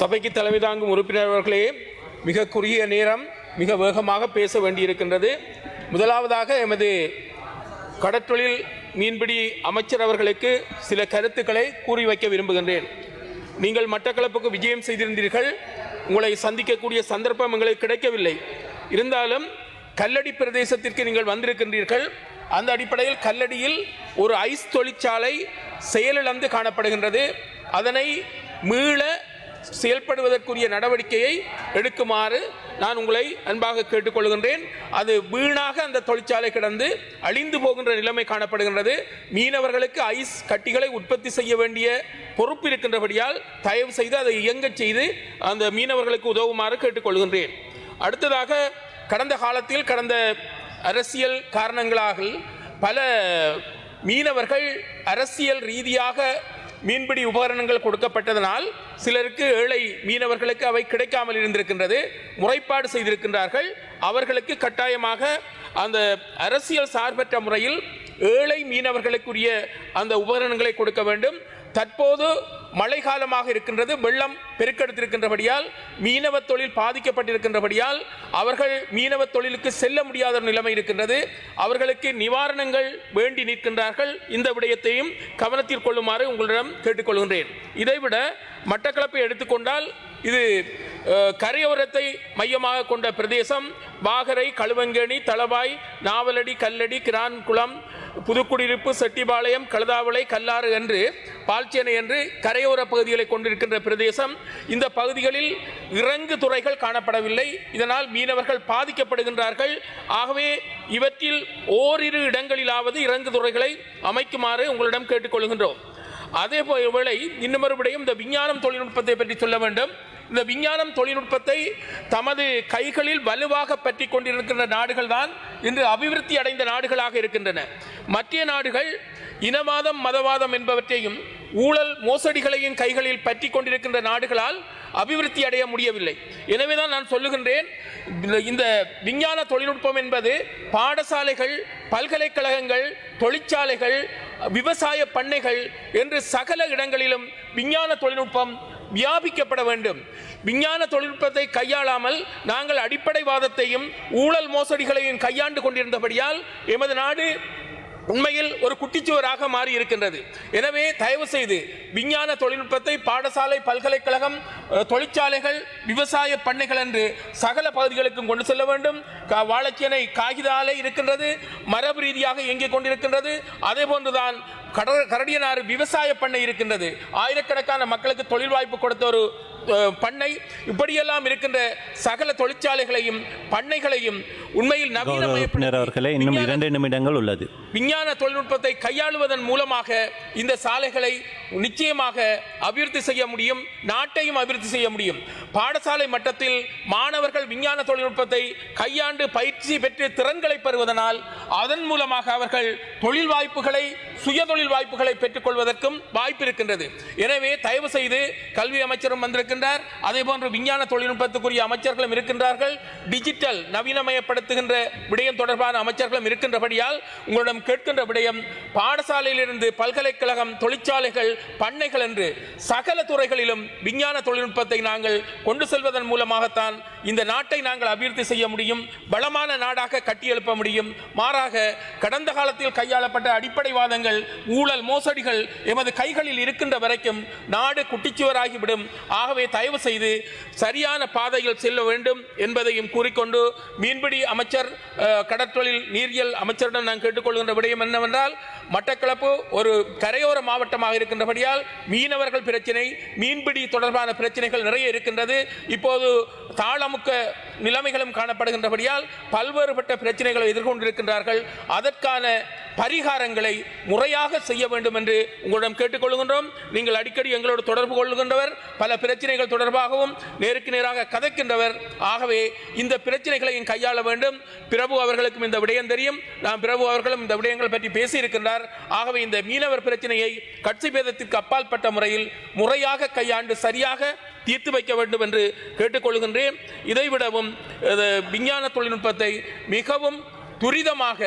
சபைக்கு தலைமை தாங்கும் உறுப்பினர் அவர்களே மிக குறுகிய நேரம் மிக வேகமாக பேச வேண்டியிருக்கின்றது. முதலாவதாக எமது கடற்றொழில் மீன்பிடி அமைச்சர் அவர்களுக்கு சில கருத்துக்களை கூறி வைக்க விரும்புகின்றேன். நீங்கள் மட்டக்களப்புக்கு விஜயம் செய்திருந்தீர்கள். உங்களை சந்திக்கக்கூடிய சந்தர்ப்பம் எங்களுக்கு கிடைக்கவில்லை. இருந்தாலும் கல்லடி பிரதேசத்திற்கு நீங்கள் வந்திருக்கின்றீர்கள். அந்த அடிப்படையில் கல்லடியில் ஒரு ஐஸ் தொழிற்சாலை செயலிழந்து காணப்படுகின்றது. அதனை மீள செயல்படுவதற்குரிய நடவடிக்கையை எடுக்குமாறு நான் உங்களை அன்பாக கேட்டுக்கொள்கின்றேன். அது வீணாக அந்த தொழிற்சாலை கிடந்து அழிந்து போகின்ற நிலைமை காணப்படுகின்றது. மீனவர்களுக்கு ஐஸ் கட்டிகளை உற்பத்தி செய்ய வேண்டிய பொறுப்பு இருக்கின்றபடியால் தயவு செய்து அதை இயங்கச் செய்து அந்த மீனவர்களுக்கு உதவுமாறு கேட்டுக்கொள்கின்றேன். அடுத்ததாக கடந்த காலத்தில் கடந்த அரசியல் காரணங்களாக பல மீனவர்கள் அரசியல் ரீதியாக மீன்பிடி உபகரணங்கள் கொடுக்கப்பட்டதனால் சிலருக்கு ஏழை மீனவர்களுக்கு அவை கிடைக்காமல் இருந்திருக்கின்றது முறைப்பாடு செய்திருக்கின்றார்கள். அவர்களுக்கு கட்டாயமாக அந்த அரசியல் சார்பற்ற முறையில் ஏழை மீனவர்களுக்குரிய அந்த உபகரணங்களை கொடுக்க வேண்டும். தற்போது மழை காலமாக இருக்கின்றது வெள்ளம் பெருக்கெடுத்திருக்கின்றபடியால் மீனவ தொழில் பாதிக்கப்பட்டிருக்கின்றபடியால் அவர்கள் மீனவ தொழிலுக்கு செல்ல முடியாத ஒரு நிலைமை இருக்கின்றது. அவர்களுக்கு நிவாரணங்கள் வேண்டி நிற்கின்றார்கள். இந்த விடயத்தையும் கவனத்தில் கொள்ளுமாறு உங்களிடம் கேட்டுக்கொள்கின்றேன். இதைவிட மட்டக்களப்பை எடுத்துக்கொண்டால் இது கரையோரத்தை மையமாக கொண்ட பிரதேசம். வாகரை களுவங்கேணி தளவாய் நாவலடி கல்லடி கிரான்குளம் புதுக்குடியிருப்பு செட்டிபாளையம் கழுதாவளை கல்லாறு என்று பால்ச்சேனை என்று கரையோர பகுதிகளை கொண்டிருக்கின்ற பிரதேசம் இந்த பகுதிகளில் இறங்கு துறைகள் காணப்படவில்லை. இதனால் மீனவர்கள் பாதிக்கப்படுகின்றார்கள். ஆகவே இவற்றில் ஓரிரு இடங்களிலாவது இறங்கு துறைகளை அமைக்குமாறு உங்களிடம் கேட்டுக்கொள்கின்றோம். அதே வேளை இன்னும் மறுபடியும் இந்த விஞ்ஞானம் தொழில்நுட்பத்தை பற்றி சொல்ல வேண்டும். இந்த விஞ்ஞானம் தொழில்நுட்பத்தை தமது கைகளில் வலுவாக பற்றி கொண்டிருக்கின்ற நாடுகள் தான் இன்று அபிவிருத்தி அடைந்த நாடுகளாக இருக்கின்றன. மற்ற நாடுகள் இனவாதம் மதவாதம் என்பவற்றையும் ஊழல் மோசடிகளையும் கைகளில் பற்றி கொண்டிருக்கின்ற நாடுகளால் அபிவிருத்தி அடைய முடியவில்லை. எனவேதான் நான் சொல்லுகின்றேன் இந்த- இந்த விஞ்ஞான தொழில்நுட்பம் என்பது பாடசாலைகள் பல்கலைக்கழகங்கள் தொழிற்சாலைகள் விவசாய பண்ணைகள் என்று சகல இடங்களிலும் விஞ்ஞான தொழில்நுட்பம் வியாபிக்கப்பட வேண்டும். விஞ்ஞான தொழில்நுட்பத்தை கையாளாமல் நாங்கள் அடிப்படைவாதத்தையும் ஊழல் மோசடிகளையும் கையாண்டு கொண்டிருந்தபடியால் எமது நாடு உண்மையில் ஒரு குட்டிச்சுவராக மாறி இருக்கின்றது எனவே தயவு செய்து விஞ்ஞான தொழில்நுட்பத்தை பாடசாலை பல்கலைக்கழகம் தொழிற்சாலைகள் விவசாய பண்ணைகள் என்று சகல பகுதிகளுக்கும் கொண்டு செல்ல வேண்டும். கா- வாழைச்சேனை காகித ஆலை இருக்கின்றது மரபு ரீதியாக இயங்கிக் கொண்டிருக்கின்றது. அதே போன்றுதான் கட கரடியனாறு விவசாய பண்ணை இருக்கின்றது. ஆயிரக்கணக்கான மக்களுக்கு தொழில் வாய்ப்பு கொடுத்த ஒரு பண்ணை இப்படியெல்லாம் இருக்கின்ற சகல தொழிற்சாலைகளையும் பண்ணைகளையும் உண்மையில் நவீனமயப்படுத்தி இன்னும் இரண்டு நிமிடங்கள் உள்ளது. விஞ்ஞான தொழில்நுட்பத்தை கையாளுவதன் மூலமாக இந்த சாலைகளை நிச்சயமாக அபிவிருத்தி செய்ய முடியும் நாட்டையும் அபிவிருத்தி செய்ய முடியும். பாடசாலை மட்டத்தில் மாணவர்கள் விஞ்ஞான தொழில்நுட்பத்தை கையாண்டு பயிற்சி பெற்று திறன்களை பெறுவதனால் அதன் மூலமாக அவர்கள் தொழில் வாய்ப்புகளை சுய தொழில் வாய்ப்புகளை பெற்றுக்கொள்வதற்கும் வாய்ப்பு இருக்கின்றது. எனவே தயவு செய்து கல்வி அமைச்சரும் வந்திருக்கின்றார். அதே போன்று விஞ்ஞான தொழில்நுட்பத்துக்குரிய அமைச்சர்களும் இருக்கின்றார்கள். டிஜிட்டல் நவீனமயப்படுத்துகின்ற விடயம் தொடர்பான அமைச்சர்களும் இருக்கின்றபடியால் உங்களிடம் கேட்கின்ற விடயம் பாடசாலையிலிருந்து பல்கலைக்கழகம் தொழிற்சாலைகள் பண்ணைகள் என்று சகல துறைகளிலும் விஞ்ஞான தொழில்நுட்பத்தை நாங்கள் கொண்டு செல்வதன் மூலமாகத்தான் இந்த நாட்டை நாங்கள் அபிவிருத்தி செய்ய முடியும். பலமான நாடாக கட்டியெழுப்ப முடியும். மாறாக கடந்த காலத்தில் கையாளப்பட்ட அடிப்படைவாதங்கள் ஊழல் மோசடிகள் எமது கைகளில் இருக்கின்ற வரைக்கும் நாடு குட்டிச்சுவராகிவிடும். ஆகவே தயவு செய்து சரியான பாதையில் செல்ல வேண்டும் என்பதையும் கூறிக்கொண்டு மீன்பிடி அமைச்சர் அஹ், கடற்றொழில் நீரியல் அமைச்சரிடம் நான் கேட்டுக்கொள்கின்ற விடயம் என்னவென்றால் மட்டக்களப்பு ஒரு கரையோர மாவட்டமாக இருக்கின்றபடியால் மீனவர்கள் பிரச்சனை மீன்பிடி தொடர்பான பிரச்சனைகள் நிறைய இருக்கின்றது. இப்போது தாளமுக்க நிலைமைகளும் காணப்படுகின்றபடியால் பல்வேறுபட்ட பிரச்சனைகளை எதிர்கொண்டிருக்கின்றார்கள். அதற்கான பரிகாரங்களை முறையாக செய்ய வேண்டும் என்று உங்களிடம் கேட்டுக்கொள்கின்றோம். நீங்கள் அடிக்கடி எங்களோடு தொடர்பு கொள்கின்றவர் பல பிரச்சனைகள் தொடர்பாகவும் நேருக்கு நேராக கதைக்கின்றவர். ஆகவே இந்த பிரச்சனைகளையும் கையாள வேண்டும். பிரபு அவர்களுக்கும் இந்த விடயம் தெரியும். நாம் பிரபு அவர்களும் இந்த விடயங்கள் பற்றி பேசியிருக்கின்றார். ஆகவே இந்த மீனவர் பிரச்சனையை கட்சி பேதத்திற்கு அப்பாற்பட்ட முறையில் முறையாக கையாண்டு சரியாக தீர்த்து வைக்க வேண்டும் என்று கேட்டுக்கொள்கின்றேன். இதைவிடவும் இது விஞ்ஞான தொழில்நுட்பத்தை மிகவும் துரிதமாக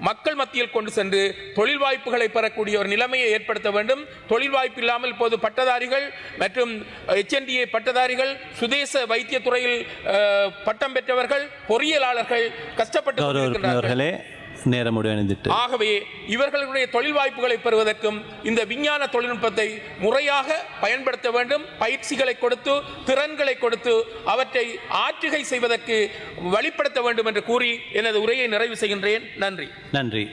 மக்கள் மத்தியில் கொண்டு சென்று தொழில் வாய்ப்புகளை பெறக்கூடிய ஒரு நிலைமையை ஏற்படுத்த வேண்டும். தொழில் வாய்ப்பு இல்லாமல் இப்போது பட்டதாரிகள் மற்றும் எச்என்டிஏ பட்டதாரிகள் சுதேச வைத்தியத்துறையில் அஹ், பட்டம் பெற்றவர்கள் பொறியியலாளர்கள் கஷ்டப்பட்டு நேரம் முடிவடைந்துட்டு ஆகவே இவர்களுடைய தொழில் வாய்ப்புகளை பெறுவதற்கும் இந்த விஞ்ஞான தொழில்நுட்பத்தை முறையாக பயன்படுத்த வேண்டும். பயிற்சிகளை கொடுத்து திறன்களை கொடுத்து அவற்றை ஆற்றுகை செய்வதற்கு வழிப்படுத்த வேண்டும் என்று கூறி எனது உரையை நிறைவு செய்கின்றேன். நன்றி. நன்றி.